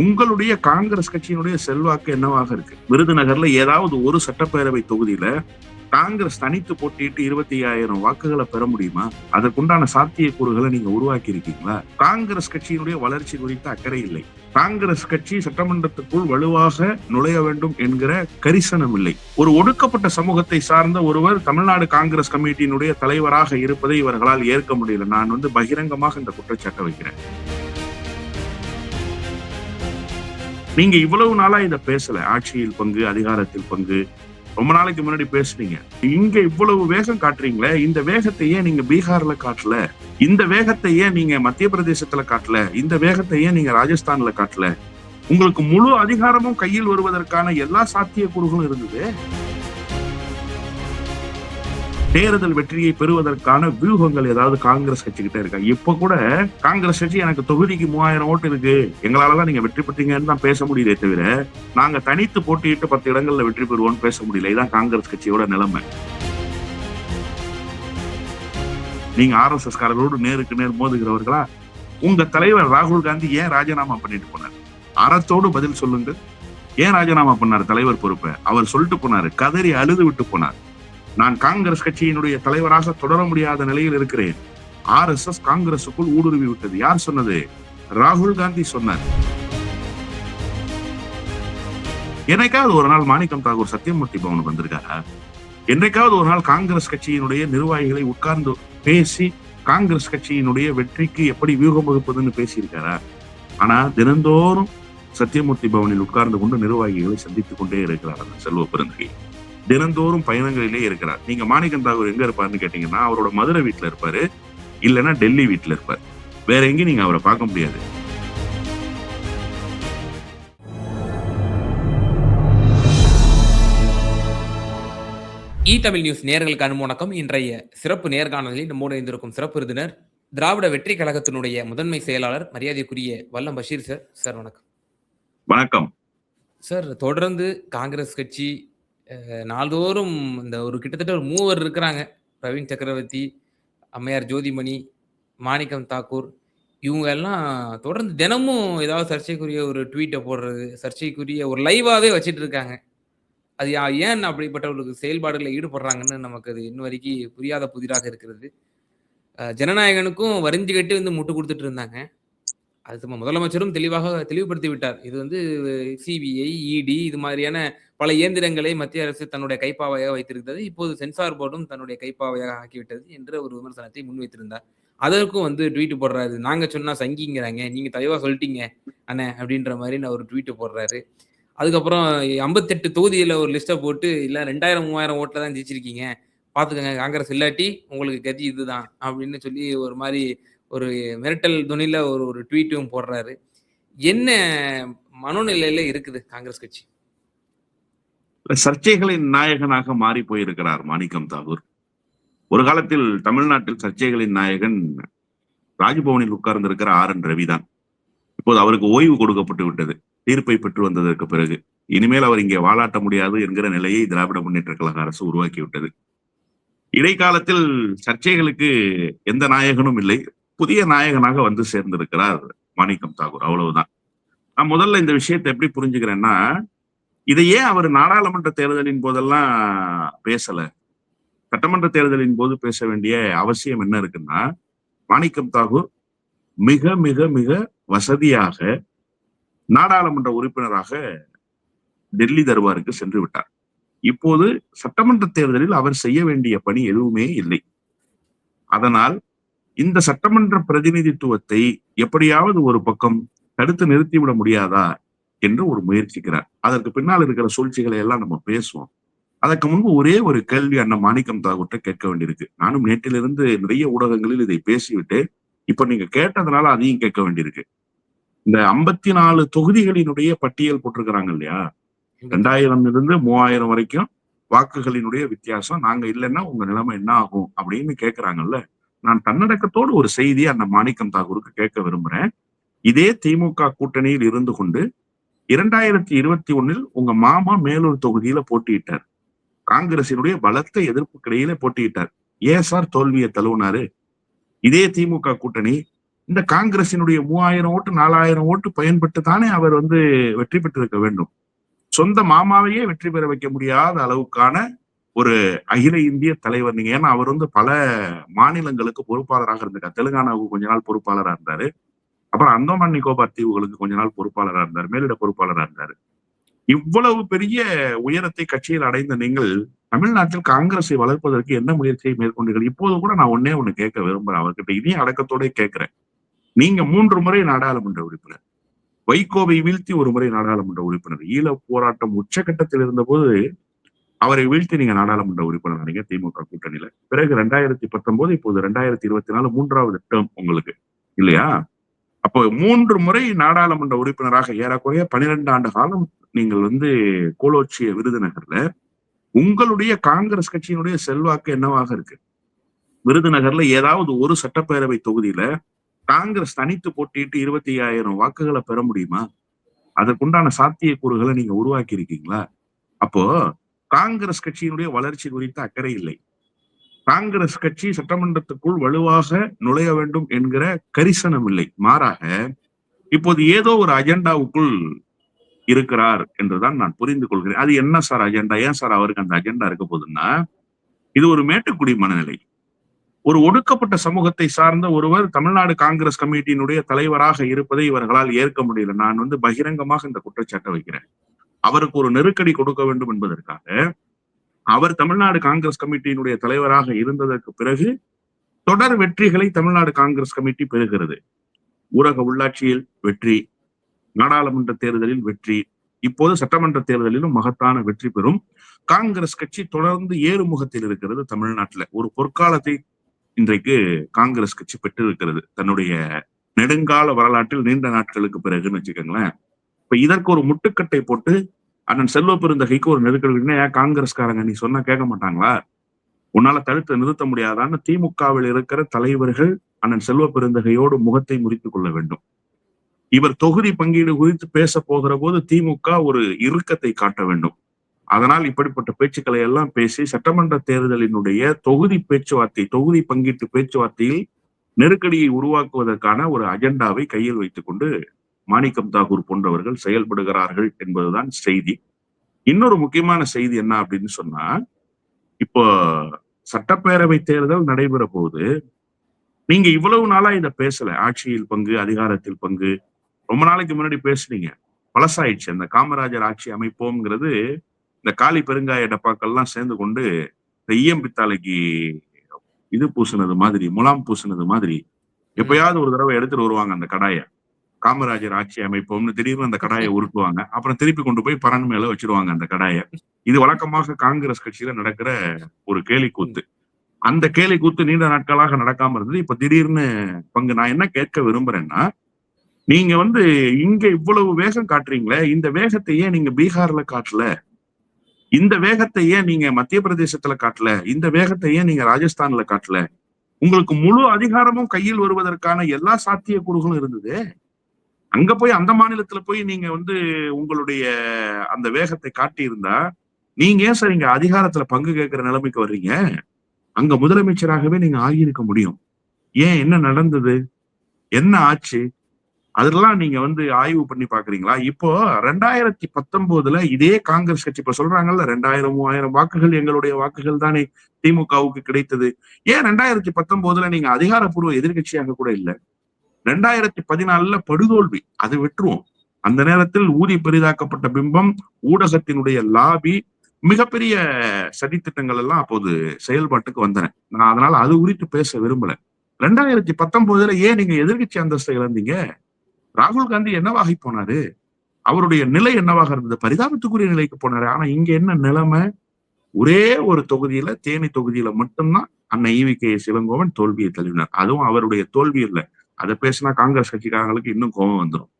உங்களுடைய காங்கிரஸ் கட்சியினுடைய செல்வாக்கு என்னவாக இருக்கு? விருதுநகர்ல ஏதாவது ஒரு சட்டப்பேரவை தொகுதியில காங்கிரஸ் தனித்து போட்டியிட்டு இருபத்தி ஐயாயிரம் வாக்குகளை பெற முடியுமா? அதற்குண்டான சாத்தியக்கூறுகளை நீங்க உருவாக்கி இருக்கீங்களா காங்கிரஸ் கட்சியினுடைய வளர்ச்சி குறித்த அக்கறை இல்லை. காங்கிரஸ் கட்சி சட்டமன்றத்துக்குள் வலுவாக நுழைய வேண்டும் என்கிற கரிசனம் இல்லை. ஒரு ஒடுக்கப்பட்ட சமூகத்தை சார்ந்த ஒருவர் தமிழ்நாடு காங்கிரஸ் கமிட்டியினுடைய தலைவராக இருப்பதை இவர்களால் ஏற்க முடியல. நான் வந்து பகிரங்கமாக இந்த குற்றச்சாட்டை வைக்கிறேன். நீங்க இவ்வளவு நாளா இதை பேசல. ஆட்சியில் பங்கு அதிகாரத்தில் பங்கு. ரொம்ப நாளைக்கு முன்னாடி பேசுறீங்க இங்க இவ்வளவு வேகம் காட்டுறீங்களே இந்த வேகத்தை ஏன் நீங்க பீகார்ல காட்டல? இந்த வேகத்தை ஏன் நீங்க மத்திய பிரதேசத்துல காட்டல? இந்த வேகத்தை ஏன் நீங்க ராஜஸ்தான்ல காட்டல? உங்களுக்கு முழு அதிகாரமும் கையில் வருவதற்கான எல்லா சாத்திய கூறுகளும் இருந்தது. தேர்தல் வெற்றியை பெறுவதற்கான வியூகங்கள் ஏதாவது காங்கிரஸ் கட்சி கிட்ட இருக்கா? இப்ப கூட காங்கிரஸ் கட்சி எனக்கு தொகுதிக்கு மூவாயிரம் ஓட்டு இருக்கு. எங்களாலதான் நீங்க வெற்றி பெற்றீங்கன்னு தான் பேச முடியுதே தவிர நாங்க தனித்து போட்டியிட்டு பத்து இடங்கள்ல வெற்றி பெறுவோம்னு பேச முடியல. இதுதான் காங்கிரஸ் கட்சியோட நிலைமை. நீங்க ஆர் எஸ் எஸ் காரர்களோடு நேருக்கு நேர் மோதுகிறவர்களா? உங்க தலைவர் ராகுல் காந்தி ஏன் ராஜினாமா பண்ணிட்டு போனார்? அறத்தோடு பதில் சொல்லுங்க ஏன் ராஜினாமா பண்ணார் தலைவர் பொறுப்பை? அவர் சொல்லிட்டு போனாரு கதறி அழுது விட்டு போனார். நான் காங்கிரஸ் கட்சியினுடைய தலைவராக தொடர முடியாத நிலையில் இருக்கிறேன். ஆர் எஸ் எஸ் காங்கிரசுக்குள் ஊடுருவி விட்டது. யார் சொன்னது? ராகுல் காந்தி சொன்னார். என்னைக்காவது ஒரு நாள் மாணிக்கம் தாகூர் சத்தியமூர்த்தி பவனுக்கு வந்திருக்காரா? என்னைக்காவது ஒரு நாள் காங்கிரஸ் கட்சியினுடைய நிர்வாகிகளை உட்கார்ந்து பேசி காங்கிரஸ் கட்சியினுடைய வெற்றிக்கு எப்படி வியூகம் வகுப்பதுன்னு பேசியிருக்காரா? ஆனா தினந்தோறும் சத்தியமூர்த்தி பவனில் உட்கார்ந்து கொண்டு நிர்வாகிகளை சந்தித்துக் கொண்டே இருக்கிறார் அந்த செல்வ பெருந்தகை. தினந்தோறும் பயணங்களிலே இருக்கிறார். நீங்க மாணிக்கம் தாகூர் எங்க இருப்பாருன்னு கேட்டீங்கன்னா அவரோட மதுரை வீட்டுல இருப்பாரு. இல்லைன்னா டெல்லி வீட்டுல இருப்பார். வேற எங்கேயும் நீங்க அவரை பார்க்க முடியாது. இ தமிழ் நியூஸ் நேர்களுக்கு அனுமோணக்கம் இன்றைய சிறப்பு நேர்காணலில் நம்மோடு இருந்திருக்கும் சிறப்பு விருந்தினர் திராவிட வெற்றி கழகத்தினுடைய முதன்மை செயலாளர் மரியாதைக்குரிய வல்லம் பஷீர் சார். சார் வணக்கம். வணக்கம். சார் தொடர்ந்து காங்கிரஸ் கட்சி நாள்தோறும் இந்த ஒரு கிட்டத்தட்ட ஒரு மூவர் இருக்கிறாங்க. பிரவீன் சக்கரவர்த்தி அம்மையார் ஜோதிமணி மாணிக்கம் தாக்கூர். இவங்க எல்லாம் தொடர்ந்து தினமும் ஏதாவது சர்ச்சைக்குரிய ஒரு ட்வீட்டை போடுறது சர்ச்சைக்குரிய ஒரு லைவாகவே வச்சுட்டு இருக்காங்க. அது யா- ஏன் அப்படிப்பட்டவர்களுக்கு செயல்பாடுகளில் ஈடுபடுறாங்கன்னு நமக்கு அது இன்ன வரைக்கும் புரியாத புதிராக இருக்கிறது. ஜனநாயகனுக்கும் வரிஞ்சு கட்டி வந்து முட்டு கொடுத்துட்டு இருந்தாங்க. அது நம்ம முதலமைச்சரும் தெளிவாக தெளிவுபடுத்தி விட்டார். இது வந்து சிபிஐ இடி இது மாதிரியான பல இயந்திரங்களை மத்திய அரசு தன்னுடைய கைப்பாவையாக வைத்திருக்கிறது. இப்போது சென்சார் போர்டும் தன்னுடைய கைப்பாவையாக ஆக்கிவிட்டது என்ற ஒரு விமர்சனத்தை முன்வைத்திருந்தார். அதற்கும் வந்து ட்வீட் போடுறாரு. நாங்க சொன்னா சங்கிங்கிறாங்க. நீங்க தலைவா சொல்லிட்டீங்க அண்ணே அப்படின்ற மாதிரி நான் ஒரு ட்வீட் போடுறாரு. அதுக்கப்புறம் ஐம்பத்தெட்டு தொகுதியில ஒரு லிஸ்ட்டை போட்டு இல்ல ரெண்டாயிரம் மூவாயிரம் ஓட்டில் தான் ஜெயிச்சிருக்கீங்க. பாத்துக்கோங்க காங்கிரஸ் இல்லாட்டி உங்களுக்கு கதி இதுதான் அப்படின்னு சொல்லி ஒரு மாதிரி ஒரு மிரட்டல் துணியில ஒரு ஒரு ட்வீட்டும் போடுறாரு. என்ன மனோநிலையில இருக்குது காங்கிரஸ் கட்சி? சர்ச்சைகளின் நாயகனாக மாறி போயிருக்கிறார் மாணிக்கம் தாகூர். ஒரு காலத்தில் தமிழ்நாட்டில் சர்ச்சைகளின் நாயகன் ராஜ்பவனில் உட்கார்ந்திருக்கிற ஆர் என் ரவிதான். இப்போது அவருக்கு ஓய்வு கொடுக்கப்பட்டு விட்டது. தீர்ப்பை பெற்று வந்ததற்கு பிறகு. இனிமேல் அவர் இங்கே வாலாட்ட முடியாது என்கிற நிலையை திராவிட முன்னேற்ற கழக அரசு உருவாக்கி விட்டது இடைக்காலத்தில் சர்ச்சைகளுக்கு எந்த நாயகனும் இல்லை. புதிய நாயகனாக வந்து சேர்ந்திருக்கிறார் மாணிக்கம் தாகூர். அவ்வளவுதான். நான் முதல்ல இந்த விஷயத்தை எப்படி புரிஞ்சுக்கிறேன்னா இதை ஏன் அவர் நாடாளுமன்ற தேர்தலின் போதெல்லாம் பேசல. சட்டமன்ற தேர்தலின் போது பேச வேண்டிய அவசியம் என்ன இருக்குன்னா மாணிக்கம் தாகூர் மிக மிக மிக வசதியாக நாடாளுமன்ற உறுப்பினராக டெல்லி தர்பாருக்கு சென்று விட்டார். இப்போது சட்டமன்ற தேர்தலில் அவர் செய்ய வேண்டிய பணி எதுவுமே இல்லை. அதனால் இந்த சட்டமன்ற பிரதிநிதித்துவத்தை எப்படியாவது ஒரு பக்கம் தடுத்து நிறுத்திவிட முடியாதா என்று ஒரு முயற்சிக்கிறார். அதற்கு பின்னால் இருக்கிற சூழ்ச்சிகளை எல்லாம் நம்ம பேசுவோம். அதற்கு முன்பு ஒரே ஒரு கேள்வி அண்ணன் மாணிக்கம் தாகூட்ட கேட்க வேண்டியிருக்கு. நானும் நேற்றிலிருந்து நிறைய ஊடகங்களில் இதை பேசிவிட்டு இப்ப நீங்க கேட்டதுனால அதையும் கேட்க வேண்டியிருக்கு. இந்த ஐம்பத்தி நாலு தொகுதிகளினுடைய பட்டியல் போட்டிருக்கிறாங்க இல்லையா? ரெண்டாயிரம் இருந்து மூவாயிரம் வரைக்கும் வாக்குகளினுடைய வித்தியாசம். நாங்க இல்லைன்னா உங்க நிலைமை என்ன ஆகும் அப்படின்னு கேட்கிறாங்கல்ல? நான் தன்னடக்கத்தோடு ஒரு செய்தி அந்த மாணிக்கம் தாகூருக்கு கேட்க விரும்புறேன். இதே திமுக கூட்டணியில் இருந்து கொண்டு இரண்டாயிரத்தி இருபத்தி ஒண்ணில் உங்க மாமா மேலூர் தொகுதியில போட்டியிட்டார். காங்கிரசினுடைய பலத்த எதிர்ப்புக்கிடையில போட்டியிட்டார். ஏன் சார் தோல்வியை தழுவினாரு? இதே திமுக கூட்டணி இந்த காங்கிரசினுடைய மூவாயிரம் ஓட்டு நாலாயிரம் ஓட்டு பயன்பட்டு தானே அவர் வந்து வெற்றி பெற்றிருக்க வேண்டும். சொந்த மாமாவையே வெற்றி பெற வைக்க முடியாத அளவுக்கான ஒரு அகில இந்திய தலைவர் நீங்க ஏன்னா அவர் வந்து பல மாநிலங்களுக்கு பொறுப்பாளராக இருந்திருக்காரு. தெலுங்கானாவுக்கு கொஞ்ச நாள் பொறுப்பாளராக இருந்தாரு. அப்புறம் அந்தமான் நிக்கோபார் தீவுகளுக்கு கொஞ்ச நாள் பொறுப்பாளராக இருந்தார் மேலிட பொறுப்பாளராக இருந்தார். இவ்வளவு பெரிய உயரத்தை கட்சியில் அடைந்த நீங்கள் தமிழ்நாட்டில் காங்கிரஸை வளர்ப்பதற்கு என்ன முயற்சியை மேற்கொண்டீர்கள்? இப்போது கூட நான் ஒன்னே ஒண்ணு கேட்க விரும்புறேன் அவர்கிட்ட. இதையும் அடக்கத்தோட கேட்கிறேன். நீங்க மூன்று முறை நாடாளுமன்ற உறுப்பினர். வைகோவை வீழ்த்தி ஒரு முறை நாடாளுமன்ற உறுப்பினர். ஈழ போராட்டம் உச்சகட்டத்தில் இருந்தபோது அவரை வீழ்த்தி நீங்க நாடாளுமன்ற உறுப்பினர் நீங்க திமுக கூட்டணியில. பிறகு ரெண்டாயிரத்தி பத்தொன்பது இப்போது ரெண்டாயிரத்தி இருபத்தி நாலு மூன்றாவது டேர்ம் உங்களுக்கு. இல்லையா? அப்போ மூன்று முறை நாடாளுமன்ற உறுப்பினராக ஏறக்குறைய பனிரெண்டு ஆண்டு காலம் நீங்கள் வந்து கோலோச்சிய விருதுநகர்ல. உங்களுடைய காங்கிரஸ் கட்சியினுடைய செல்வாக்கு என்னவாக இருக்கு? விருதுநகர்ல ஏதாவது ஒரு சட்டப்பேரவை தொகுதியில காங்கிரஸ் தனித்து போட்டிட்டு இருபத்தி ஐயாயிரம் வாக்குகளை பெற முடியுமா? அதற்குண்டான சாத்தியக்கூறுகளை நீங்க உருவாக்கி இருக்கீங்களா அப்போ காங்கிரஸ் கட்சியினுடைய வளர்ச்சி குறித்த அக்கறை இல்லை. காங்கிரஸ் கட்சி சட்டமன்றத்துக்குள் வலுவாக நுழைய வேண்டும் என்கிற கரிசனம் இல்லை. மாறாக இப்போது ஏதோ ஒரு அஜெண்டாவுக்குள் இருக்கிறார் என்றுதான் நான் புரிந்து கொள்கிறேன். அது என்ன சார் அஜெண்டா? ஏன் சார் அவருக்கு அந்த அஜெண்டா இருக்க போகுதுன்னா இது ஒரு மேட்டுக்குடி மனநிலை. ஒரு ஒடுக்கப்பட்ட சமூகத்தை சார்ந்த ஒருவர் தமிழ்நாடு காங்கிரஸ் கமிட்டியினுடைய தலைவராக இருப்பதை இவர்களால் ஏற்க முடியல. நான் வந்து பகிரங்கமாக இந்த குற்றச்சாட்டை வைக்கிறேன். அவருக்கு ஒரு நெருக்கடி கொடுக்க வேண்டும் என்பதற்காக அவர் தமிழ்நாடு காங்கிரஸ் கமிட்டியினுடைய தலைவராக இருந்ததற்கு பிறகு தொடர் வெற்றிகளை தமிழ்நாடு காங்கிரஸ் கமிட்டி பெறுகிறது. ஊரக உள்ளாட்சியில் வெற்றி நாடாளுமன்ற தேர்தலில் வெற்றி இப்போது சட்டமன்ற தேர்தலிலும் மகத்தான வெற்றி பெறும். காங்கிரஸ் கட்சி தொடர்ந்து ஏறுமுகத்தில் இருக்கிறது தமிழ்நாட்டுல. ஒரு பொற்காலத்தை இன்றைக்கு காங்கிரஸ் கட்சி பெற்றிருக்கிறது. தன்னுடைய நெடுங்கால வரலாற்றில் நீண்ட நாட்களுக்கு பிறகுன்னு வச்சுக்கோங்களேன். இப்ப இதற்கு ஒரு முட்டுக்கட்டை போட்டு அண்ணன் செல்வ பெருந்தகைக்கு ஒரு நெருக்கடி ஏன் காங்கிரஸ்காரங்க நீ சொன்னா கேட்க மாட்டாங்களா? உன்னால தடுத்து நிறுத்த முடியாதான்னு திமுகவில் இருக்கிற தலைவர்கள் அண்ணன் செல்வ பெருந்தகையோடு முகத்தை முறித்துக் கொள்ள வேண்டும். இவர் தொகுதி பங்கீடு குறித்து பேச போகிற போது திமுக ஒரு இறுக்கத்தை காட்ட வேண்டும். அதனால் இப்படிப்பட்ட பேச்சுக்களை எல்லாம் பேசி சட்டமன்ற தேர்தலினுடைய தொகுதி பேச்சுவார்த்தை தொகுதி பங்கீட்டு பேச்சுவார்த்தையில் நெருக்கடியை உருவாக்குவதற்கான ஒரு அஜெண்டாவை கையில் வைத்துக் கொண்டு மாணிக்கம் தாகூர் போன்றவர்கள் செயல்படுகிறார்கள் என்பதுதான் செய்தி. இன்னொரு முக்கியமான செய்தி என்ன அப்படின்னு சொன்னா இப்போ சட்டப்பேரவை தேர்தல் நடைபெற போது நீங்க இவ்வளவு நாளா இதை பேசல. ஆட்சியில் பங்கு அதிகாரத்தில் பங்கு. ரொம்ப நாளைக்கு முன்னாடி பேசுனீங்க. பழசாயிடுச்சு. அந்த காமராஜர் ஆட்சி அமைப்போம்ங்கிறது இந்த காளி பெருங்காய டப்பாக்கள்லாம் சேர்ந்து கொண்டு இந்த ஈயம் பித்தாளைக்கு இது பூசினது மாதிரி முலாம் பூசினது மாதிரி. எப்பயாவது ஒரு தடவை எடுத்துட்டு வருவாங்க அந்த கடாயை. காமராஜர் ஆட்சி அமைப்போம்னு திடீர்னு அந்த கடாயை உருட்டுவாங்க. அப்புறம் திருப்பி கொண்டு போய் பரன் மேல வச்சிருவாங்க அந்த கடாயை. இது வழக்கமாக காங்கிரஸ் கட்சியில நடக்கிற ஒரு கேலி கூத்து. அந்த கேலி கூத்து நீண்ட நாட்களாக நடக்காம இருந்தது. இப்ப திடீர்னு பங்கு நான் என்ன கேட்க விரும்புறேன்னா நீங்க வந்து இங்க இவ்வளவு வேகம் காட்டுறீங்களே இந்த வேகத்தை ஏன் நீங்க பீகார்ல காட்டல. இந்த வேகத்தை ஏன் நீங்க மத்திய பிரதேசத்துல காட்டல. இந்த வேகத்தை ஏன் நீங்க ராஜஸ்தான்ல காட்டல. உங்களுக்கு முழு அதிகாரமும் கையில் வருவதற்கான எல்லா சாத்தியக்கூறுகளும் இருந்தது. அங்க போய் அந்த மாநிலத்துல போய் நீங்க வந்து உங்களுடைய அந்த வேகத்தை காட்டி இருந்தா நீங்க ஏன் சார் இங்க அதிகாரத்துல பங்கு கேட்கிற நிலைமைக்கு வர்றீங்க? அங்க முதலமைச்சராகவே நீங்க ஆகியிருக்க முடியும். ஏன் என்ன நடந்தது? என்ன ஆச்சு? அதெல்லாம் நீங்க வந்து ஆய்வு பண்ணி பாக்குறீங்களா இப்போ ரெண்டாயிரத்தி பத்தொன்பதுல இதே காங்கிரஸ் கட்சி இப்ப சொல்றாங்கல்ல ரெண்டாயிரம் மூவாயிரம் வாக்குகள் எங்களுடைய வாக்குகள் தானே திமுகவுக்கு கிடைத்தது. ஏன் ரெண்டாயிரத்தி பத்தொன்பதுல நீங்க அதிகாரப்பூர்வ எதிர்கட்சியாக கூட இல்லை? ரெண்டாயிரத்தி பதினாலுல படுதோல்வி. அது விட்டுருவோம். அந்த நேரத்தில் ஊதி பெரிதாக்கப்பட்ட பிம்பம் ஊடகத்தினுடைய லாபி மிகப்பெரிய சதித்திட்டங்கள் எல்லாம் அப்போது செயல்பாட்டுக்கு வந்தன. நான் அதனால அது குறித்து பேச விரும்பல. ரெண்டாயிரத்தி பத்தொன்பதுல ஏன் நீங்க எதிர்கட்சி அந்தஸ்தை இழந்தீங்க? ராகுல் காந்தி என்னவாகி போனாரு? அவருடைய நிலை என்னவாக இருந்தது? பரிதாபத்துக்குரிய நிலைக்கு போனாரு. ஆனா இங்க என்ன நிலைமை? ஒரே ஒரு தொகுதியில தேனி தொகுதியில மட்டும்தான் அண்ணன் ஈவி கே சிலங்கோவன் தோல்வியை தழுவினார். அதுவும் அவருடைய தோல்வி இல்லை. அதை பேசினா காங்கிரஸ் கட்சிக்காரங்களுக்கு இன்னும் கோபம் வந்துடும்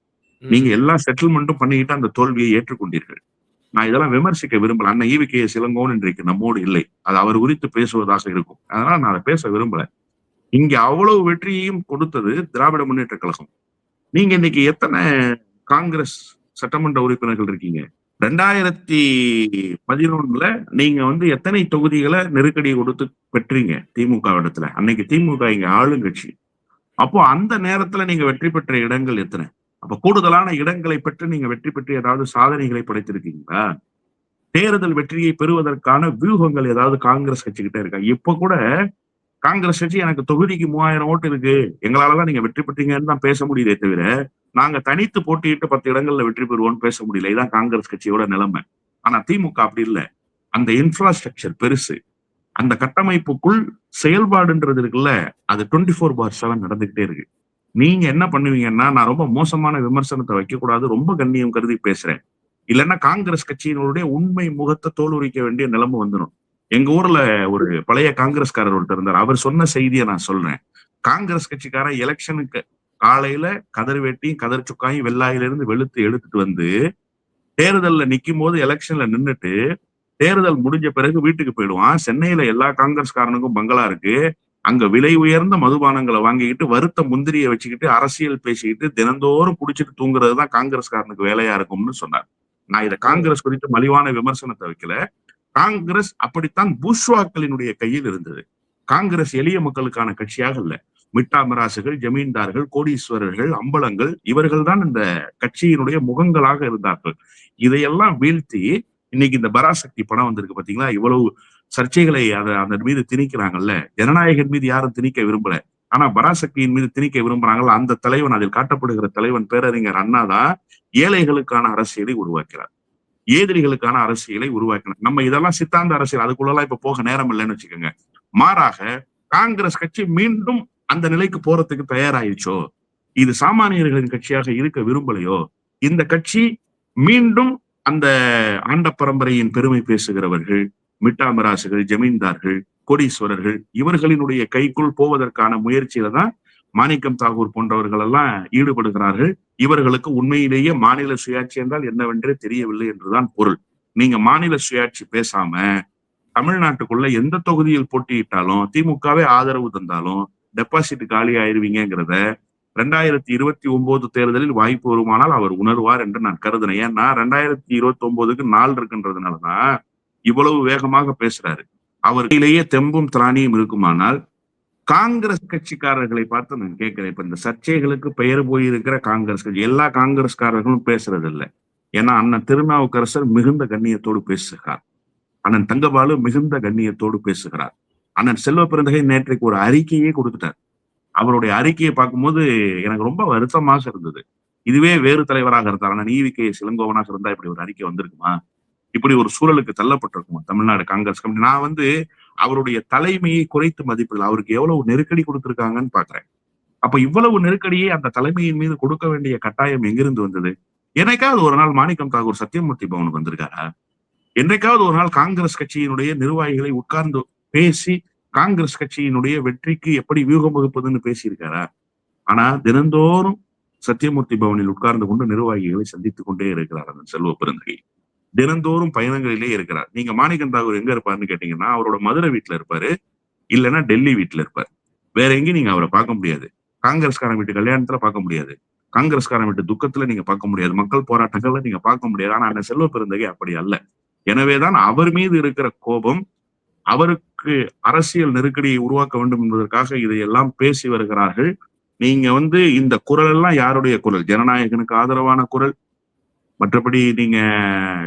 நீங்க எல்லா செட்டில்மெண்ட்டும் பண்ணிக்கிட்டு அந்த தோல்வியை ஏற்றுக்கொண்டீர்கள். நான் இதெல்லாம் விமர்சிக்க விரும்பல. அண்ணன் ஈவி கே சிலங்கோவன் இன்றைக்கு நம்மோடு இல்லை. அது அவர் குறித்து பேசுவதாக இருக்கும். அதனால நான் அதை பேச விரும்பல. இங்க அவ்வளவு வெற்றியையும் கொடுத்தது திராவிட முன்னேற்ற கழகம். நீங்க இன்னைக்கு எத்தனை காங்கிரஸ் சட்டமன்ற உறுப்பினர்கள் இருக்கீங்க? ரெண்டாயிரத்தி பதினொன்னுல நீங்க வந்து எத்தனை தொகுதிகளை நெருக்கடி கொடுத்து பெற்றீங்க? திமுக இடத்துல அன்னைக்கு திமுக இங்க ஆளுங்கட்சி. அப்போ அந்த நேரத்துல நீங்க வெற்றி பெற்ற இடங்கள் எத்தனை? அப்ப கூடுதலான இடங்களை பெற்று நீங்க வெற்றி பெற்று ஏதாவது சாதனைகளை படைத்திருக்கீங்களா? தேர்தல் வெற்றியை பெறுவதற்கான வியூகங்கள் ஏதாவது காங்கிரஸ் கட்சிக்கிட்டே இருக்கா? இப்ப கூட காங்கிரஸ் கட்சி எனக்கு தொகுதிக்கு மூவாயிரம் ஓட்டு இருக்கு. எங்களாலதான் நீங்க வெற்றி பெற்றீங்கன்னு தான் பேச முடியுதே தவிர நாங்க தனித்து போட்டியிட்டு பத்து இடங்கள்ல வெற்றி பெறுவோம்னு பேச முடியல. இதான் காங்கிரஸ் கட்சியோட நிலைமை. ஆனா திமுக அப்படி இல்லை. அந்த இன்ஃப்ராஸ்ட்ரக்சர் பெருசு. அந்த கட்டமைப்புக்குள் செயல்பாடுன்றது இருக்குல்ல அது டுவெண்ட்டி ஃபோர் பார் செவன் நடந்துகிட்டே இருக்கு. நீங்க என்ன பண்ணுவீங்கன்னா நான் ரொம்ப மோசமான விமர்சனத்தை வைக்க கூடாது ரொம்ப கண்ணியம் கருதி பேசுறேன். இல்லைன்னா காங்கிரஸ் கட்சியினுடைய உண்மை முகத்தை தோலுரிக்க வேண்டிய நிலைமை வந்துடும் எங்க ஊர்ல ஒரு பழைய காங்கிரஸ்காரர் ஒருத்தர் இருந்தார். அவர் சொன்ன செய்தியை நான் சொல்றேன். காங்கிரஸ் கட்சிக்காரன் எலெக்ஷனுக்கு காலையில கதர் வெட்டியும் கதர் சுக்காயும் வெள்ளாயிலிருந்து வெளுத்து எடுத்துட்டு வந்து தேர்தல்ல நிக்கும் போது எலெக்ஷன்ல நின்றுட்டு தேர்தல் முடிஞ்ச பிறகு வீட்டுக்கு போயிடுவான். சென்னையில எல்லா காங்கிரஸ்காரனுக்கும் பங்களா இருக்கு. அங்க விலை உயர்ந்த மதுபானங்களை வாங்கிக்கிட்டு வருத்த முந்திரியை வச்சுக்கிட்டு அரசியல் பேசிக்கிட்டு தினந்தோறும் குடிச்சிட்டு தூங்குறது தான் காங்கிரஸ்காரனுக்கு வேலையா இருக்கும்னு சொன்னார். நான் இதை காங்கிரஸ் குறித்து மலிவான விமர்சனத்தை வைக்கல. காங்கிரஸ் அப்படித்தான் பூஷ்வாக்களினுடைய கையில் இருந்தது. காங்கிரஸ் எளிய மக்களுக்கான கட்சியாக இல்ல. மிட்டா மிராசுகள் ஜமீன்தார்கள் கோடீஸ்வரர்கள் அம்பலங்கள் இவர்கள் தான் இந்த கட்சியினுடைய முகங்களாக இருந்தார்கள். இதையெல்லாம் வீழ்த்தி இன்னைக்கு இந்த பராசக்தி படம் வந்திருக்கு பாத்தீங்களா? இவ்வளவு சர்ச்சைகளை அதை அதன் மீது திணிக்கிறாங்கல்ல. ஜனநாயகன் மீது யாரும் திணிக்க விரும்பல. ஆனா பராசக்தியின் மீது திணிக்க விரும்புறாங்கல்ல. அந்த தலைவன் அதில் காட்டப்படுகிற தலைவன் பேரறிஞர் அண்ணா தான் ஏழைகளுக்கான அரசியலை உருவாக்கிறார். ஏதிரிகளுக்கான அரசியலை உருவாக்கினார். நம்ம இதெல்லாம் சித்தாந்த அரசியல். அதுக்குள்ளலாம் இப்ப போக நேரம் இல்லைன்னு வச்சுக்கோங்க. மாறாக காங்கிரஸ் கட்சி மீண்டும் அந்த நிலைக்கு போறதுக்கு தயாராயிடுச்சோ? இது சாமானியர்களின் கட்சியாக இருக்க விரும்பலையோ? இந்த கட்சி மீண்டும் அந்த ஆண்ட பரம்பரையின் பெருமை பேசுகிறவர்கள் மிட்டாமராசுகள் ஜமீன்தார்கள் கோடீஸ்வரர்கள் இவர்களினுடைய கைக்குள் போவதற்கான முயற்சியில தான் மாணிக்கம் தாகூர் போன்றவர்கள் எல்லாம் ஈடுபடுகிறார்கள். இவர்களுக்கு உண்மையிலேயே மாநில சுயாட்சி என்றால் என்னவென்றே தெரியவில்லை என்றுதான் பொருள். நீங்க மாநில சுயாட்சி பேசாம தமிழ்நாட்டுக்குள்ள எந்த தொகுதியில் போட்டியிட்டாலும் திமுகவே ஆதரவு தந்தாலும் டெபாசிட் காலி ஆயிருவீங்கிறத ரெண்டாயிரத்தி இருபத்தி ஒன்பது தேர்தலில் வாய்ப்பு வருமானால் அவர் உணர்வார் என்று நான் கருதுனேன் ஏன்னா ரெண்டாயிரத்தி இருபத்தி ஒன்பதுக்கு நாள் இருக்குன்றதுனாலதான் இவ்வளவு வேகமாக பேசுறாரு. அவர்களிலேயே தெம்பும் திராணியும் இருக்குமானால் காங்கிரஸ் கட்சிக்காரர்களை பார்த்து நான் கேட்கிறேன். இப்ப இந்த சர்ச்சைகளுக்கு பெயர் போயிருக்கிற காங்கிரஸ் கட்சி எல்லா காங்கிரஸ்காரர்களும் பேசுறது இல்லை ஏன்னா அண்ணன் திருநாவுக்கரசர் மிகுந்த கண்ணியத்தோடு பேசுகிறார். அண்ணன் தங்கபாலு மிகுந்த கண்ணியத்தோடு பேசுகிறார். அண்ணன் செல்வ பிறந்தகை நேற்றைக்கு ஒரு அறிக்கையே கொடுத்துட்டார். அவருடைய அறிக்கையை பார்க்கும்போது எனக்கு ரொம்ப வருத்தமாக இருந்தது. இதுவே வேறு தலைவராக இருந்தாரா நீவிக்கை சிலங்கோவனாக இருந்தா இப்படி ஒரு அறிக்கை வந்திருக்குமா? இப்படி ஒரு சூழலுக்கு தள்ளப்பட்டிருக்குமா? தமிழ்நாடு காங்கிரஸ் கமிட்டி. நான் வந்து அவருடைய தலைமையை குறைத்து மதிப்பில் அவருக்கு எவ்வளவு நெருக்கடி கொடுத்திருக்காங்கன்னு பாக்குறேன் அப்ப இவ்வளவு நெருக்கடியை அந்த தலைமையின் மீது கொடுக்க வேண்டிய கட்டாயம் எங்கிருந்து வந்தது? என்னைக்காவது ஒரு நாள் மாணிக்கம் தாகூர் சத்தியமூர்த்தி பவனுக்கு வந்திருக்காரா? என்னைக்காவது ஒரு நாள் காங்கிரஸ் கட்சியினுடைய நிர்வாகிகளை உட்கார்ந்து பேசி காங்கிரஸ் கட்சியினுடைய வெற்றிக்கு எப்படி வியூகம் வகுப்பதுன்னு பேசியிருக்காரா? ஆனா தினந்தோறும் சத்தியமூர்த்தி பவனில் உட்கார்ந்து கொண்டு நிர்வாகிகளை சந்தித்துக் கொண்டே இருக்கிறார் அந்த செல்வ பெருந்தகை. தினந்தோறும் பயணங்களிலே இருக்கிறார். நீங்க மாணிக்கன் தாகூர் எங்க இருப்பாருன்னு கேட்டீங்கன்னா அவரோட மதுரை வீட்டுல இருப்பாரு. இல்லைன்னா டெல்லி வீட்டுல இருப்பார். வேற எங்கேயும் நீங்க அவரை பார்க்க முடியாது. காங்கிரஸ்காரன் வீட்டு கல்யாணத்துல பார்க்க முடியாது. காங்கிரஸ்காரன் வீட்டு துக்கத்துல நீங்க பார்க்க முடியாது. மக்கள் போராட்டங்கள்ல நீங்க பார்க்க முடியாது. ஆனா அந்த செல்வ பெருந்தகை அப்படி அல்ல. எனவேதான் அவர் மீது இருக்கிற கோபம் அவருக்கு அரசியல் நெருக்கடியை உருவாக்க வேண்டும் என்பதற்காக இதையெல்லாம் பேசி வருகிறார்கள். நீங்க வந்து இந்த குரல் எல்லாம் யாருடைய குரல்? ஜனநாயகனுக்கு ஆதரவான குரல். மற்றபடி நீங்க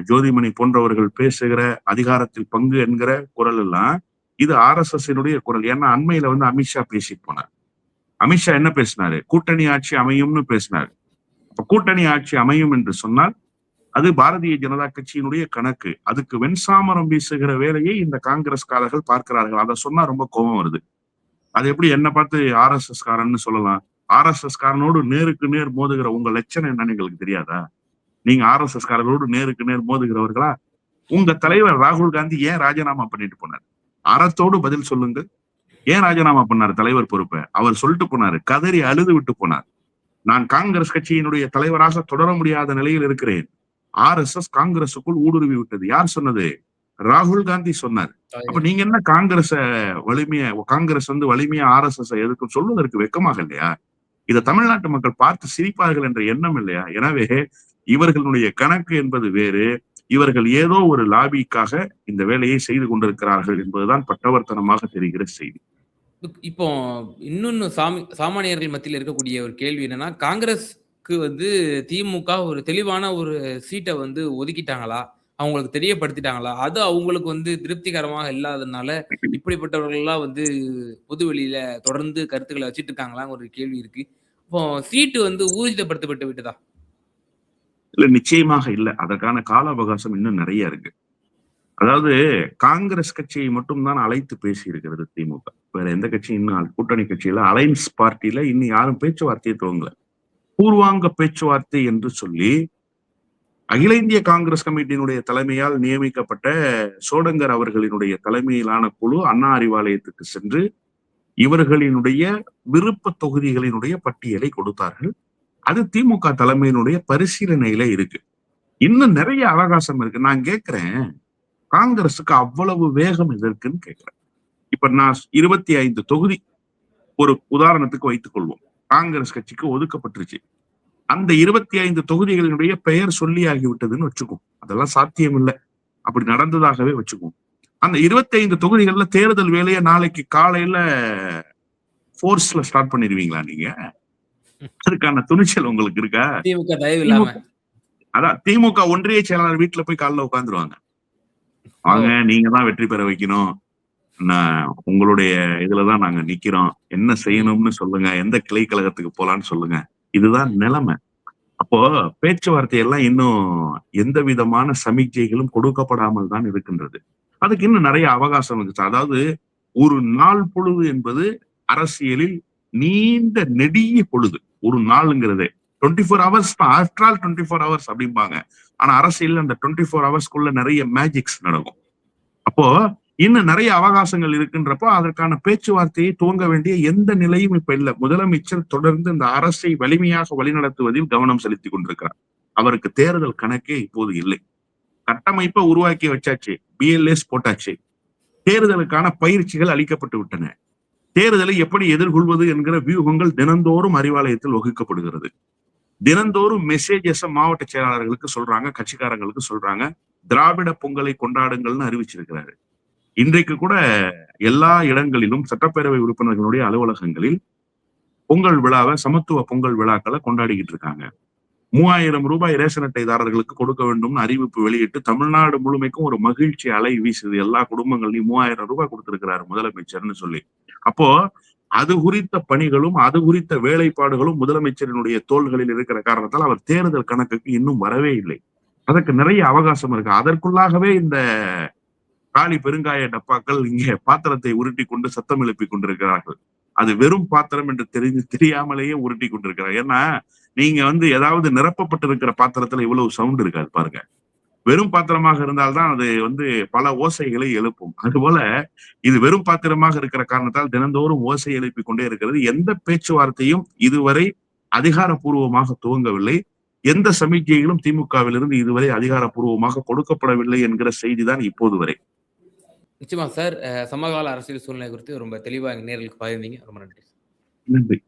ஜோதிமணி போன்றவர்கள் பேசுகிற அதிகாரத்தில் பங்கு என்கிற குரல் எல்லாம் இது ஆர் எஸ் எஸ் குரல். ஏன்னா அண்மையில வந்து அமித்ஷா பேசிட்டு போனார். அமித்ஷா என்ன பேசினாரு? கூட்டணி ஆட்சி அமையும்னு பேசினாரு. கூட்டணி ஆட்சி அமையும் என்று சொன்னால் அது பாரதிய ஜனதா கட்சியினுடைய கணக்கு. அதுக்கு வெண்சாமரம் வீசுகிற வேலையை இந்த காங்கிரஸ்காரர்கள் பார்க்கிறார்கள். அதை சொன்னா ரொம்ப கோபம் வருது. அது எப்படி என்ன பார்த்து ஆர் எஸ் எஸ் காரன்னு சொல்லலாம். ஆர் எஸ் எஸ் காரனோடு நேருக்கு நேர் மோதுகிற உங்க லட்சணம் என்னன்னு எங்களுக்கு தெரியாதா? நீங்க ஆர் எஸ் எஸ் காரர்களோடு நேருக்கு நேர் மோதுகிறவர்களா? உங்க தலைவர் ராகுல் காந்தி ஏன் ராஜினாமா பண்ணிட்டு போனார்? அறத்தோடு பதில் சொல்லுங்க ஏன் ராஜினாமா பண்ணார் தலைவர் பொறுப்பை? அவர் சொல்லிட்டு போனாரு கதறி அழுது விட்டு போனார். நான் காங்கிரஸ் கட்சியினுடைய தலைவராக தொடர முடியாத நிலையில் இருக்கிறேன். ஆர் எஸ் எஸ் காங்கிரசுக்குள் ஊடுருவி விட்டது. யார் சொன்னது? ராகுல் காந்தி சொன்னார். அப்ப நீங்க என்ன காங்கிரஸ வலிமைய காங்கிரஸ் வந்து வலிமையா ஆர் எஸ் எஸ் எதுக்கு சொல்வதற்கு வெக்கமாக இல்லையா? இதை தமிழ்நாட்டு மக்கள் பார்த்து சிரிப்பார்கள் என்ற எண்ணம் இல்லையா? எனவே இவர்களுடைய கணக்கு என்பது வேறு. இவர்கள் ஏதோ ஒரு லாபிக்காக இந்த வேலையை செய்து கொண்டிருக்கிறார்கள் என்பதுதான் பட்டவர்த்தனமாக தெரிகிற செய்தி. இப் இப்போ இன்னொன்னு சாமி சாமானியர்கள் மத்தியில இருக்கக்கூடிய ஒரு கேள்வி என்னன்னா, காங்கிரஸ்க்கு வந்து திமுக ஒரு தெளிவான ஒரு சீட்டை வந்து ஒதுக்கிட்டாங்களா? அவங்களுக்கு தெரியப்படுத்திட்டாங்களா? அது அவங்களுக்கு வந்து திருப்திகரமாக இல்லாததுனால இப்படிப்பட்டவர்கள்லாம் வந்து பொதுவெளியில தொடர்ந்து கருத்துக்களை வச்சுட்டு இருக்காங்களான்னு ஒரு கேள்வி இருக்கு. இப்போ சீட்டு வந்து ஊர்ஜிதப்படுத்தப்பட்டு விட்டதா? இல்ல நிச்சயமாக இல்லை அதற்கான கால அவகாசம் இன்னும் நிறைய இருக்கு. அதாவது காங்கிரஸ் கட்சியை மட்டும் தான் அழைத்து பேசியிருக்கிறது திமுக. வேற எந்த கட்சியும் இன்னும் கூட்டணி கட்சியில அலைன்ஸ் பார்ட்டியில இன்னும் யாரும் பேச்சுவார்த்தையை துவங்கல. பூர்வாங்க பேச்சுவார்த்தை என்று சொல்லி, அகில இந்திய காங்கிரஸ் கமிட்டியினுடைய தலைமையால் நியமிக்கப்பட்ட சோடங்கர் அவர்களினுடைய தலைமையிலான குழு அண்ணா அறிவாலயத்துக்கு சென்று, இவர்களினுடைய விருப்ப தொகுதிகளினுடைய பட்டியலை கொடுத்தார்கள். அது திமுக தலைமையினுடைய பரிசீலனையில இருக்கு. இன்னும் நிறைய அவகாசம் இருக்கு. நான் கேட்கிறேன், காங்கிரஸுக்கு அவ்வளவு வேகம் எதற்குன்னு கேட்கிறேன். இப்ப நான் 25 தொகுதி ஒரு உதாரணத்துக்கு வைத்துக் கொள்வோம். காங்கிரஸ் கட்சிக்கு ஒதுக்கப்பட்டுருச்சு. அந்த 25 தொகுதிகளினுடைய பெயர் சொல்லியாகிவிட்டதுன்னு வச்சுக்குவோம். அதெல்லாம் சாத்தியம் இல்ல. அப்படி நடந்ததாகவே வச்சுக்குவோம். அந்த 25 தொகுதிகள்ல தேர்தல் வேலைய நாளைக்கு காலையில ஃபோர்ஸ்ல ஸ்டார்ட் பண்ணிருவீங்களா நீங்க? அதுக்கான துணிச்சல் உங்களுக்கு இருக்கா? திமுக தயவு இல்லாம. திமுக அதான் திமுக ஒன்றிய செயலாளர் வீட்ல போய் காலைல உட்கார்ந்துருவாங்க. ஓ! வாங்க நீங்க தான் வெற்றி பெற வைக்கணும். உங்களுடைய இதுல தான் நாங்க நிக்கிறோம். என்ன. செய்யணும்னு சொல்லுங்க. எந்த கிளை கழகத்துக்கு போலான்னு சொல்லுங்க. இதுதான் நிலைமை. அப்போ பேச்சுவார்த்தை எல்லாம் இன்னும் எந்த விதமான சமிக்ஞைகளும் கொடுக்கப்படாமல் தான் இருக்கின்றது. அதுக்கு இன்னும் நிறைய அவகாசம் இருந்துச்சு அதாவது ஒரு நாள் பொழுது என்பது அரசியலில் நீண்ட நெடிய பொழுது. ஒரு நாளுங்கிறதே. 24 ஹவர்ஸ் தான். ஆஃப்டர் ஆல் 24 ஹவர்ஸ் அப்படிம்பாங்க. ஆனா அரசியல் அந்த 24 ஹவர்ஸ்க்குள்ள நிறைய மேஜிக்ஸ் நடக்கும். அப்போ இன்னும் நிறைய அவகாசங்கள் இருக்குன்றப்போ அதற்கான பேச்சுவார்த்தையை துவங்க வேண்டிய எந்த நிலையும் இப்ப இல்ல. முதலமைச்சர் தொடர்ந்து இந்த அரசை வலிமையாக வழிநடத்துவதில் கவனம் செலுத்திக் கொண்டிருக்கிறார். அவருக்கு தேர்தல் கணக்கே இப்போது இல்லை. கட்டமைப்பை உருவாக்கி வச்சாச்சு. பிஎல்எஸ் போட்டாச்சு. தேர்தலுக்கான பயிற்சிகள் அளிக்கப்பட்டு விட்டன. தேர்தலை எப்படி எதிர்கொள்வது என்கிற வியூகங்கள் தினந்தோறும் அறிவாலயத்தில் வகுக்கப்படுகிறது. தினந்தோறும் மெசேஜஸ் மாவட்ட செயலாளர்களுக்கு சொல்றாங்க, கட்சிக்காரங்களுக்கு சொல்றாங்க. திராவிட பொங்கலை கொண்டாடுங்கள்னு அறிவிச்சிருக்கிறாரு. இன்றைக்கு கூட எல்லா இடங்களிலும் சட்டப்பேரவை உறுப்பினர்களுடைய அலுவலகங்களில் பொங்கல் விழாவை சமத்துவ பொங்கல் விழாக்களை கொண்டாடிக்கிட்டு இருக்காங்க. மூவாயிரம் ரூபாய் ரேஷன் அட்டைதாரர்களுக்கு கொடுக்க வேண்டும்னு அறிவிப்பு வெளியிட்டு தமிழ்நாடு முழுமைக்கும் ஒரு மகிழ்ச்சி அலை வீசுது. எல்லா குடும்பங்களையும் மூவாயிரம் ரூபாய் கொடுத்திருக்கிறாரு முதலமைச்சர்னு சொல்லி. அப்போ அது குறித்த பணிகளும், அது குறித்த வேலைப்பாடுகளும் முதலமைச்சரினுடைய தோள்களில் இருக்கிற காரணத்தால் அவர் தேர்தல் கணக்குக்கு இன்னும் வரவே இல்லை. அதற்கு நிறைய அவகாசம் இருக்கு. அதற்குள்ளாகவே இந்த காலி பெருங்காய டப்பாக்கள் இங்கே பாத்திரத்தை உருட்டி கொண்டு சத்தம் எழுப்பிக் கொண்டிருக்கிறார்கள். அது வெறும் பாத்திரம் என்று தெரிஞ்சு தெரியாமலேயே உருட்டிக் கொண்டிருக்கிறார். ஏன்னா, நீங்க வந்து ஏதாவது நிரப்பப்பட்டிருக்கிற பாத்திரத்துல இவ்வளவு சவுண்ட் இருக்காது பாருங்க. வெறும் பாத்திரமாக இருந்தால்தான் அது வந்து பல ஓசைகளை எழுப்பும். அதுபோல இது வெறும் பாத்திரமாக இருக்கிற காரணத்தால் தினந்தோறும் ஓசை எழுப்பிக் கொண்டே இருக்கிறது. எந்த பேச்சுவார்த்தையும் இதுவரை அதிகாரப்பூர்வமாக துவங்கவில்லை. எந்த சமிக்கைகளும் திமுகவிலிருந்து இதுவரை அதிகாரப்பூர்வமாக கொடுக்கப்படவில்லை என்கிற செய்திதான் இப்போது வரை. நிச்சயமா சார். சமகால அரசியல் சூழ்நிலை குறித்து ரொம்ப தெளிவாக எங்க நேயர்களுக்கு பகிர்ந்தீங்க. ரொம்ப நன்றி. நன்றி.